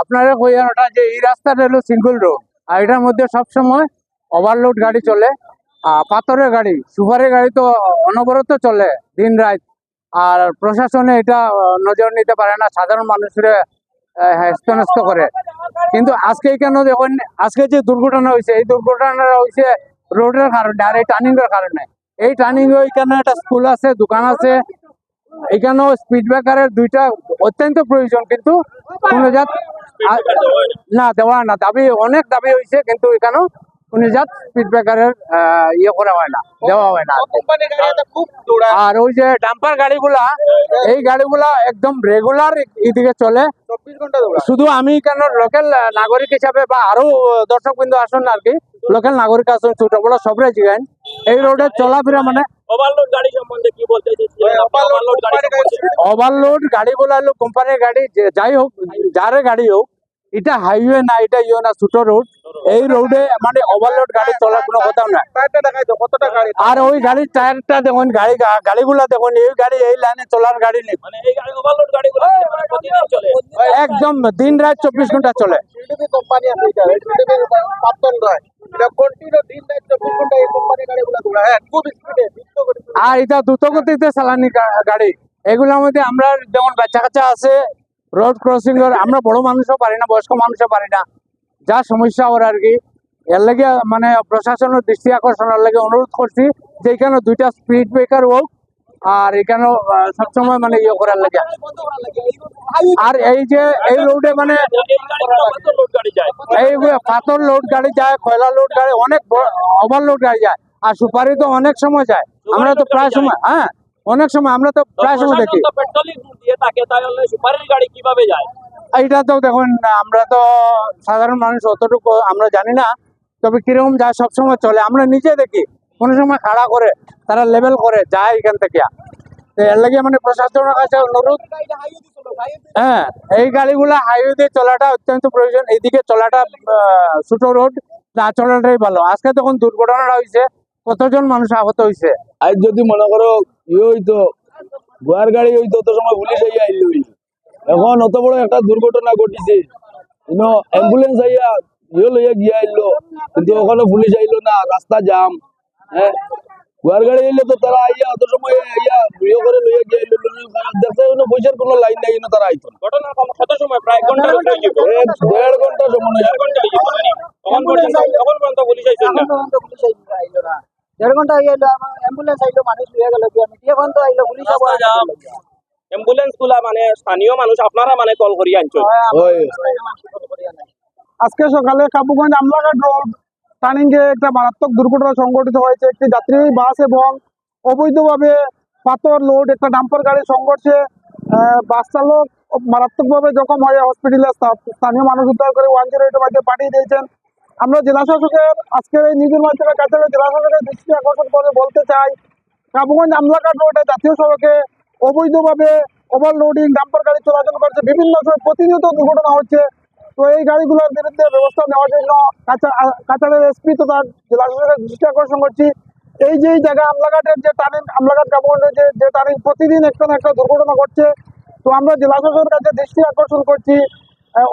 আপনারা কইয়ার ওটা যে এই রাস্তাটা হলো সিঙ্গল রোড আর এটার মধ্যে সবসময় ওভারলোড গাড়ি চলে পাথরের গাড়ি, সুপারের গাড়ি তো অনবরত চলে দিন রাত। আর প্রশাসনে এটা নজর নিতে পারে না, সাধারণ মানুষের হেস্তনস্ত করে। কিন্তু আজকে কেন দেখুন, আজকে যে দুর্ঘটনা হয়েছে, এই দুর্ঘটনাটা হয়েছে রোডের কারণে, আর এই টার্নিং এর কারণে। এই টার্নিং এখানে একটা স্কুল আছে, দোকান আছে এখানেও স্পিড ব্রেকারের দুইটা অত্যন্ত প্রয়োজন কিন্তু কোনো জাত না দেওয়া না। দাবি অনেক দাবি হয়েছে কিন্তু এখানেও কোনো জাত স্পিড ব্রেকারের ইয়ে করা হয় না দেওয়া হয় না আর ওই যে ডাম্পার গাড়িগুলা এই গাড়িগুলা একদম রেগুলার এদিকে চলে। শুধু আমি কেন লোকাল নাগরিক হিসাবে বা আরও দর্শক বিন্দু আসুন আর কি লোকাল নাগরিক আসুন ছোট বড় সবরে জিগান এই রোডে চলাফেরা মানে ওভারলোড গাড়ি সম্বন্ধে কি বলতে ওভারলোড গাড়ি ওভারলোড গাড়িগুলো হলো কোম্পানির গাড়ি যাই হোক যারে গাড়ি হোক এটা হাইওয়ে না এটা ইয়ে না ছোট রোড এই রোডে মানে ওভারলোড গাড়ি চলার কোনো কথা না আর ওই গাড়ির টায়ারটা দেখুন গাড়ি গাড়িগুলা দেখুন এই গাড়ি এই লাইনে চলার গাড়ি নেই। মানে গাড়িগুলো মানে একদম দিন রাত চব্বিশ ঘণ্টা চলে। হ্যাঁ আর এটা দ্রুত গতিতে চালানি গাড়ি। এগুলোর মধ্যে আমরা যেমন বাচ্চা কাচ্চা আছে রোড ক্রসিং আমরা বড় মানুষও পারি না বয়স্ক মানুষও পারি না। যা সমস্যা ওর আর কি। এর লাগে মানে প্রশাসনের দৃষ্টি আকর্ষণের লাগে অনুরোধ করছি যে এখানে দুইটা স্পিড ব্রেকার হোক আর এখানেও আহ, সবসময় মানে ইয়ে করার লাগে। আর এই যে এই রোডে মানে এই পাথর লোড গাড়ি যায় কয়লা লোড গাড়ি অনেক ওভারলোড গাড়ি যায়। আর সুপারি তো অনেক সময় যায়। আমরা তো প্রায় সময় হ্যাঁ অনেক সময় আমরা তো প্রায় সময় দেখি। গাড়ি কীভাবে যায়? এইটা তো দেখুন আমরা তো সাধারণ মানুষ অতটুকু আমরা জানি না। তবে কীরকম যায় সবসময় চলে আমরা নিজে দেখি। কোনো সময় খাড়া করে তারা লেভেল করে যায় এখান থেকে। এর লাগে মানে প্রশাসনের কাছে অনুরোধ। হ্যাঁ এই গাড়িগুলা হাইওয়ে দিয়ে চলাটা অত্যন্ত প্রয়োজন। এইদিকে চলাটা ছোট রোড না চলাটাই ভালো। আজকে তখন দুর্ঘটনাটা হয়েছে কতজন মানুষ আহত হয়েছে আর যদি মনে করো ইয়ে হইতো গোয়ার গাড়ি হইতো তো সময় পুলিশ আইয়া আইলি হইল। এখন অত বড় একটা দুর্ঘটনা ঘটিছে। কিন্তু অ্যাম্বুলেন্স আইয়া ইয়ে লইয়া গিয়া আইলো কিন্তু ওখানে পুলিশ আইলো না রাস্তা জাম হ্যাঁ? গোয়ার গাড়ি আইলে তো তারা আইয়া অত সময় আইয়া ইয়ে করে লইয়া গিয়া আইলো দেখতে কোনো পয়সার কোনো লাইন নাই কিন্তু তারা আইতো ঘটনা কত সময়? প্রায় ঘণ্টার উপরে গেছে। এক দেড় ঘণ্টা সময়। দেড় ঘণ্টা। তখন পর্যন্ত পুলিশ আইছেন না। দেড় ঘণ্টা হয়ে গেল অ্যাম্বুলেন্স আইলো মানুষ হয়ে গেল কি আমি এখন তো আইলো পুলিশ রাস্তা অ্যাম্বুলেন্সগুলা মানে স্থানীয় মানুষ আপনারা মানে কল করি আনছো আজকে সকালে কাবুগঞ্জ আমলাঘাট রোড টার্নিং একটা মারাত্মক দুর্ঘটনা সংঘটিত হয়েছে একটি যাত্রী বাস এবং অবৈধভাবে পাথর লোড একটা ডাম্পার গাড়ি সংঘর্ষে আহ, বাস চালক মারাত্মকভাবে জখম হয়ে হসপিটালে স্থানীয় মানুষ উদ্ধার করে ওয়ান জিরো এইটের পাঠিয়ে দিয়েছেন আমরা জেলা শাসকের আজকের এই নিজের মাধ্যমে কাছে জেলা শাসকের দৃষ্টি আকর্ষণ করে বলতে চাই, কাবুগঞ্জ আমলাঘাট রোডে জাতীয় সড়কে অবৈধভাবে ওভারলোডিং ডাম্পার গাড়ি চলাচল করছে, বিভিন্ন সময় প্রতিনিয়ত দুর্ঘটনা হচ্ছে। তো এই গাড়িগুলোর বিরুদ্ধে ব্যবস্থা নেওয়ার জন্য কাছাড়ের এসপি তথা জেলা শাসকের দৃষ্টি আকর্ষণ করছি। এই যে জায়গা আমলাঘাটের যে টার্নিং আমলাঘাট কাবুগঞ্জের যে যে টার্নিং প্রতিদিন একটা না একটা দুর্ঘটনা ঘটছে। তো আমরা জেলা শাসকের কাছে দৃষ্টি আকর্ষণ করছি।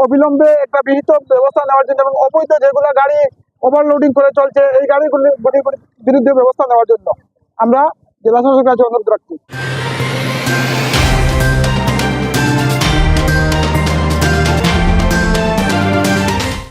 অবিলম্বে একটা বিহিত ব্যবস্থা নেওয়ার জন্য এবং অবৈধ যেগুলো গাড়ি ওভারলোডিং করে চলছে, এই গাড়িগুলির বিরুদ্ধে ব্যবস্থা নেওয়ার জন্য আমরা জেলা শাসকের কাছে অনুরোধ রাখছি।